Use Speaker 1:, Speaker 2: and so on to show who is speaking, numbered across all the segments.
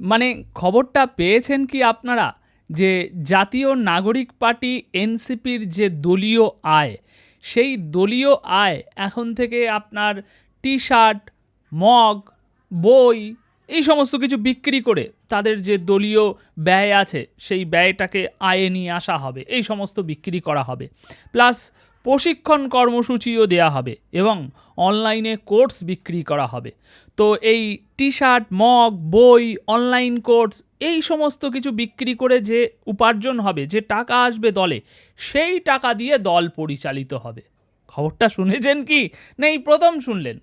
Speaker 1: মানে খবরটা পেয়েছেন কি আপনারা? যে জাতীয় নাগরিক পার্টি এনসিপির যে দলীয় আয়, সেই দলীয় আয় এখন থেকে আপনার টি শার্ট মগ, বই, এই সমস্ত কিছু বিক্রি করে তাদের যে দলীয় ব্যয় আছে, সেই ব্যয়টাকে আয়ে নিয়ে আসা হবে, এই সমস্ত বিক্রি করা হবে। প্লাস প্রশিক্ষণ কর্মসূচিও দেওয়া হবে এবং অনলাইনে কোর্স বিক্রি করা হবে। তো এই টি শার্ট মগ বই অনলাইন কোর্স এই সমস্ত কিছু বিক্রি করে যে উপার্জন হবে যে টাকা আসবে দলে সেই টাকা দিয়ে দল পরিচালিত হবে। খবরটা শুনেছেন কি? না এই প্রথম শুনলেন।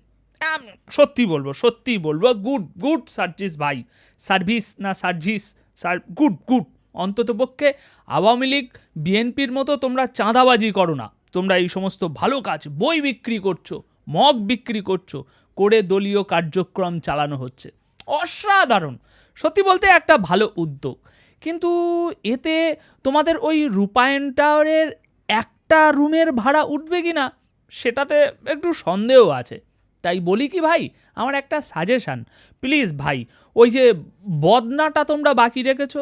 Speaker 1: সত্যি বলব সত্যি বলব গুড গুড সার্ভিস ভাই। সার্ভিস না সার্ভিস সার গুড গুড। অন্ততপক্ষে আওয়ামী লীগ বিএনপির মতো তোমরা চাঁদাবাজি করো না। তোমরা এই সমস্ত ভালো কাজ, বই বিক্রি করছ, মগ বিক্রি করছ, করে দলীয় কার্যক্রম চালানো হচ্ছে। অসাধারণ। সত্যি বলতে একটা ভালো উদ্যোগ। কিন্তু এতে তোমাদের ওই রূপায়ণ টাওয়ারের একটা রুমের ভাড়া উঠবে কি না সেটাতে একটু সন্দেহ আছে। তাই বলি কি ভাই, আমার একটা সাজেশান প্লিজ ভাই, ওই যে বদনাটা তোমরা বাকি রেখেছো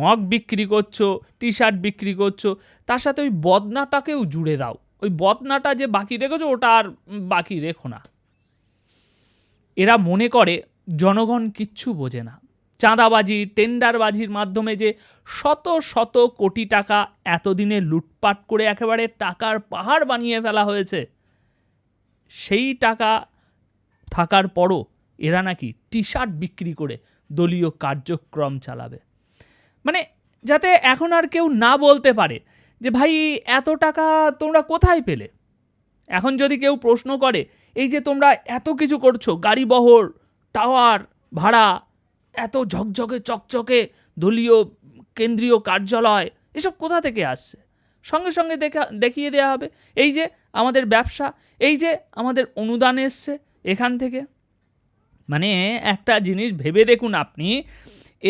Speaker 1: মগ বিক্রি করছ টি শার্ট বিক্রি করছ, তার সাথে ওই বদনাটাকেও জুড়ে দাও। ওই বদনাটা যে বাকি রেখেছো, ওটা আর বাকি রেখো না। এরা মনে করে জনগণ কিচ্ছু বোঝে না। চাঁদাবাজি, টেন্ডারবাজির মাধ্যমে যে শত শত কোটি টাকা এতদিনে লুটপাট করে একেবারে টাকার পাহাড় বানিয়ে ফেলা হয়েছে, সেই টাকা থাকার পরও এরা নাকি টি শার্ট বিক্রি করে দলীয় কার্যক্রম চালাবে। মানে যাতে এখন আর কেউ না বলতে পারে যে, ভাই, এত টাকা তোমরা কোথায় পেলে? এখন যদি কেউ প্রশ্ন করে, এই যে তোমরা এত কিছু করছ, গাড়ি বহর, টাওয়ার, ভাড়া, এত ঝকঝকে চকচকে দলীয় কেন্দ্রীয় কার্যালয়, এসব কোথা থেকে আসছে? সঙ্গে সঙ্গে দেখা, দেখিয়ে দেওয়া হবে, এই যে আমাদের ব্যবসা, এই যে আমাদের অনুদান এসছে এখান থেকে। মানে একটা জিনিস ভেবে দেখুন আপনি,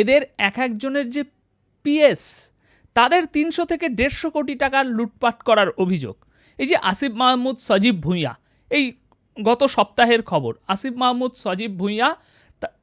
Speaker 1: এদের এক একজনের যে পিএস, তাদের তিনশো থেকে দেড়শো কোটি টাকার লুটপাট করার অভিযোগ। এই যে আসিফ মাহমুদ, সজীব ভূঁইয়া, এই গত সপ্তাহের খবর, আসিফ মাহমুদ, সজীব ভূঁইয়া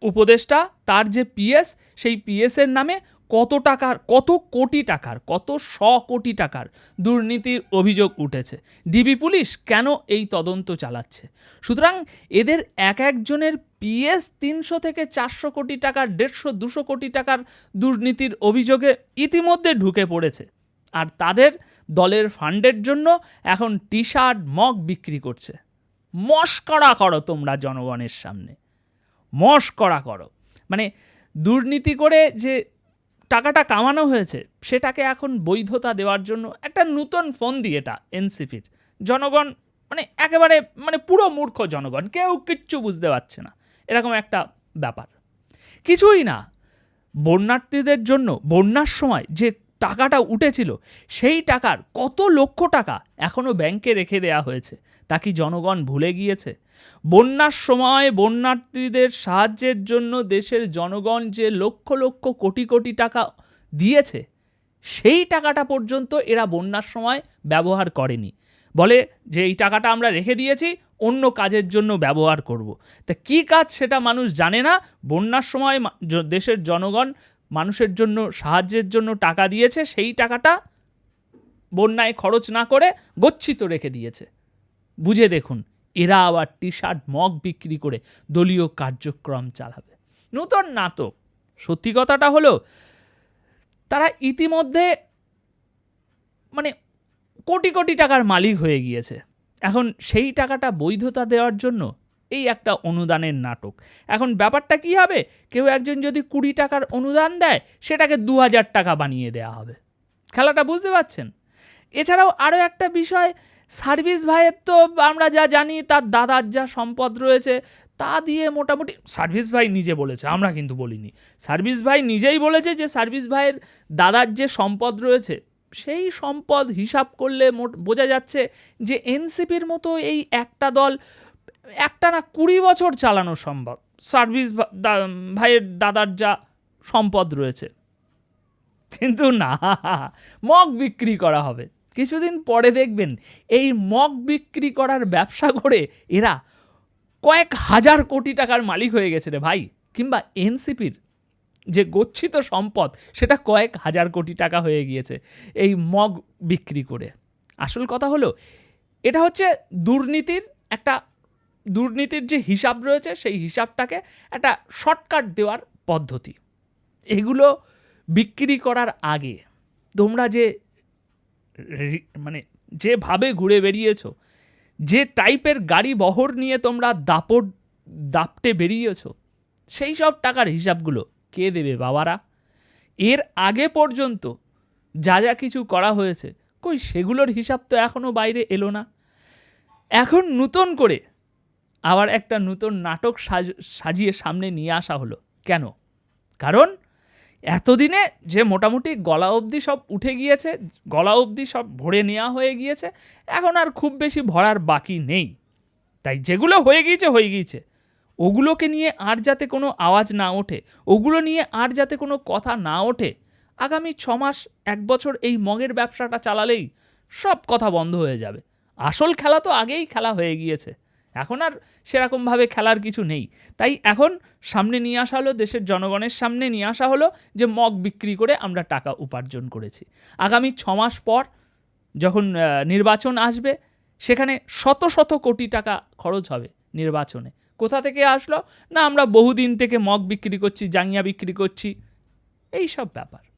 Speaker 1: উপদেষ্টা, তার যে পিএস, সেই পিএসের নামে কত টাকার, কত কোটি টাকার, কত শ কোটি টাকার দুর্নীতির অভিযোগ উঠেছে। ডিবি পুলিশ কেন এই তদন্ত চালাচ্ছে? সুতরাং এদের এক একজনের পিএস তিনশো থেকে চারশো কোটি টাকার, দেড়শো, দুশো কোটি টাকার দুর্নীতির অভিযোগে ইতিমধ্যে ঢুকে পড়েছে। আর তাদের দলের ফান্ডের জন্য এখন টি শার্ট মগ বিক্রি করছে। মস্করা করো তোমরা জনগণের সামনে। মস্করা করো। মানে দুর্নীতি করে যে টাকাটা কামানো হয়েছে, সেটাকে এখন বৈধতা দেওয়ার জন্য একটা নূতন ফন্দি এটা এনসিপির। জনগণ মানে একেবারে মানে পুরো মূর্খ জনগণ, কেউ কিচ্ছু বুঝতে পারছে না। এরকম একটা ব্যাপার। কিছুই না। বন্যার্থীদের জন্য, বন্যার সময় যে টাকাটা উঠেছিল, সেই টাকার কত লক্ষ টাকা এখনও ব্যাংকে রেখে দেওয়া হয়েছে। তা কি জনগণ ভুলে গিয়েছে? বন্যার সময় বন্যার্থীদের সাহায্যের জন্য দেশের জনগণ যে লক্ষ লক্ষ কোটি কোটি টাকা দিয়েছে, সেই টাকাটা পর্যন্ত এরা বন্যার সময় ব্যবহার করেনি। বলে যে এই টাকাটা আমরা রেখে দিয়েছি, অন্য কাজের জন্য ব্যবহার করব। তা কী কাজ সেটা মানুষ জানে না? বন্যার সময় দেশের জনগণ মানুষের জন্য সাহায্যের জন্য টাকা দিয়েছে, সেই টাকাটা বন্যায় খরচ না করে গচ্ছিত রেখে দিয়েছে। বুঝে দেখুন, এরা আবার টি শার্ট মগ বিক্রি করে দলীয় কার্যক্রম চালাবে। নূতন নাটক, সত্যি কথাটা হলো, তারা ইতিমধ্যে মানে কোটি কোটি টাকার মালিক হয়ে গিয়েছে। এখন সেই টাকাটা বৈধতা দেওয়ার জন্য এই একটা অনুদানের নাটক। এখন ব্যাপারটা কি হবে? কেউ একজন যদি কুড়ি টাকার অনুদান দেয়, সেটাকে দু হাজার টাকা বানিয়ে দেওয়া হবে। খেলাটা বুঝতে পারছেন? এছাড়াও আরও একটা বিষয় সার্ভিস ভাইয়ের তো আমরা যা জানি, তার দাদার যা সম্পদ রয়েছে, তা দিয়ে মোটামুটি সার্ভিস ভাই নিজে বলেছে, আমরা কিন্তু বলিনি। সার্ভিস ভাই নিজেই বলেছে যে সার্ভিস ভাইয়ের দাদার যে সম্পদ রয়েছে, সেই সম্পদ হিসাব করলে মোট বোঝা যাচ্ছে যে এনসিপির মতো এই একটা দল একটা না কুড়ি বছর চালানো সম্ভব, সার্ভিস ভাইয়ের দাদার যা সম্পদ রয়েছে। কিন্তু না, মগ বিক্রি করা হবে। কিছুদিন পরে দেখবেন এই মগ বিক্রি করার ব্যবসা করে এরা কয়েক হাজার কোটি টাকার মালিক হয়ে গেছে রে ভাই। কিংবা এনসিপির যে গচ্ছিত সম্পদ, সেটা কয়েক হাজার কোটি টাকা হয়ে গিয়েছে এই মগ বিক্রি করে। আসল কথা হলো, এটা হচ্ছে দুর্নীতির একটা, দুর্নীতির যে হিসাব রয়েছে, সেই হিসাবটাকে একটা শর্টকাট দেওয়ার পদ্ধতি। এগুলো বিক্রি করার আগে তোমরা যে মানে যেভাবে ঘুরে বেরিয়েছো যে টাইপের গাড়ি বহর নিয়ে তোমরা দাপট, দাপটে বেরিয়েছো, সেই সব টাকার হিসাবগুলো কে দেবে বাবারা? এর আগে পর্যন্ত যা যা কিছু করা হয়েছে, কই সেগুলোর হিসাব তো এখনও বাইরে এলো না। এখন নতুন করে আবার একটা নতুন নাটক সাজ, সাজিয়ে সামনে নিয়ে আসা হলো। কেন? কারণ এতদিনে যে মোটামুটি গলা অবধি সব উঠে গিয়েছে, গলা অবধি সব ভরে নেওয়া হয়ে গিয়েছে, এখন আর খুব বেশি ভরার বাকি নেই। তাই যেগুলো হয়ে গিয়েছে হয়ে গিয়েছে। ওগুলোকে নিয়ে আর যাতে কোনো আওয়াজ না ওঠে, ওগুলো নিয়ে আর যাতে কোনো কথা না ওঠে, আগামী ছ মাস, এক বছর এই মগের ব্যবসাটা চালালেই সব কথা বন্ধ হয়ে যাবে। আসল খেলা তো আগেই খেলা হয়ে গিয়েছে। এখন আর সেরকমভাবে খেলার কিছু নেই। তাই এখন সামনে নিয়ে আসা হলো, দেশের জনগণের সামনে নিয়ে আসা হলো যে মগ বিক্রি করে আমরা টাকা উপার্জন করেছি। আগামী ছ মাস পর যখন নির্বাচন আসবে, সেখানে শত শত কোটি টাকা খরচ হবে নির্বাচনে। কোথা থেকে আসলো? না, আমরা বহুদিন থেকে মগ বিক্রি করছি, জাঙ্গিয়া বিক্রি করছি। এই সব ব্যাপার।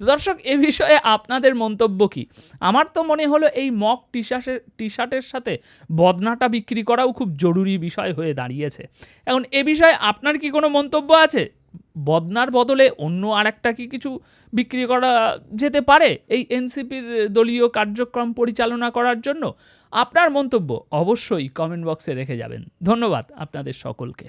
Speaker 1: তো দর্শক, এ বিষয়ে আপনাদের মন্তব্য কি? আমার তো মনে হলো এই মক টি শার্টের টি শার্টের সাথে বদনাটা বিক্রি করাও খুব জরুরি বিষয় হয়ে দাঁড়িয়েছে। এখন এ বিষয়ে আপনার কি কোনো মন্তব্য আছে? বদনার বদলে অন্য আর একটা কি কিছু বিক্রি করা যেতে পারে এই এনসিপির দলীয় কার্যক্রম পরিচালনা করার জন্য? আপনার মন্তব্য অবশ্যই কমেন্ট বক্সে রেখে যাবেন। ধন্যবাদ আপনাদের সকলকে।